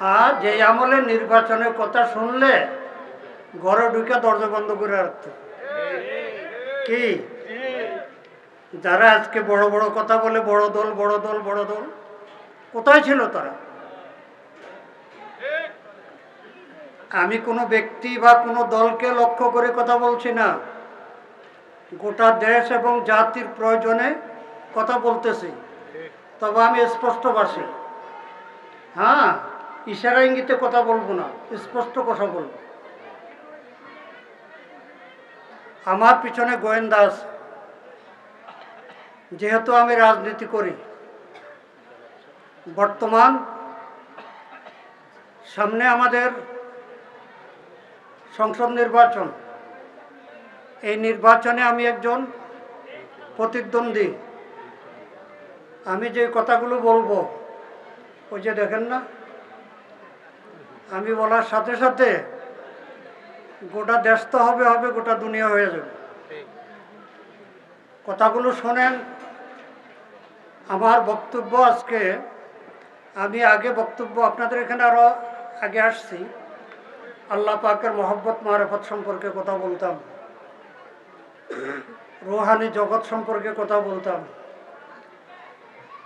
আর যে আমলে নির্বাচনের কথা শুনলে ঘরে ঢুকে দরজা বন্ধ করে রাখতো। কি? যারা আজকে বড় বড় কথা বলে, বড় দল বড় দল বড় দল, কোথায় ছিল তারা? আমি কোনো ব্যক্তি বা কোনো দলকে লক্ষ্য করে কথা বলছি না। গোটা দেশ এবং জাতির প্রয়োজনে কথা বলতেছি। তবে আমি স্পষ্টবাসী হ্যাঁ? ইশারা ইঙ্গিতে কথা বলব না, স্পষ্ট কথা বলব। আমার পিছনে গোয়েন্দা আছে। যেহেতু আমি রাজনীতি করি, বর্তমান সামনে আমাদের সংসদ নির্বাচন। এই নির্বাচনে আমি একজন প্রতিদ্বন্দ্বী। আমি যে কথাগুলো বলব, ওই যে দেখেন না আমি বলার সাথে সাথে গোটা দেশ তো হবে হবে, গোটা দুনিয়া হয়ে যাবে। কথাগুলো শোনেন, আমার বক্তব্য আজকে, আমি আগে বক্তব্য আপনাদের এখানে আরও আগে আসছি। আল্লাহ পাকের মহব্বত, মারেফত সম্পর্কে কথা বলতাম। রোহানি জগৎ সম্পর্কে কথা বলতাম।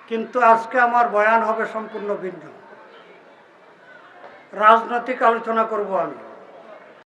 কিন্তু আজকে আমার বয়ান হবে সম্পূর্ণ ভিন্ন। রাজনৈতিক আলোচনা করব আমি।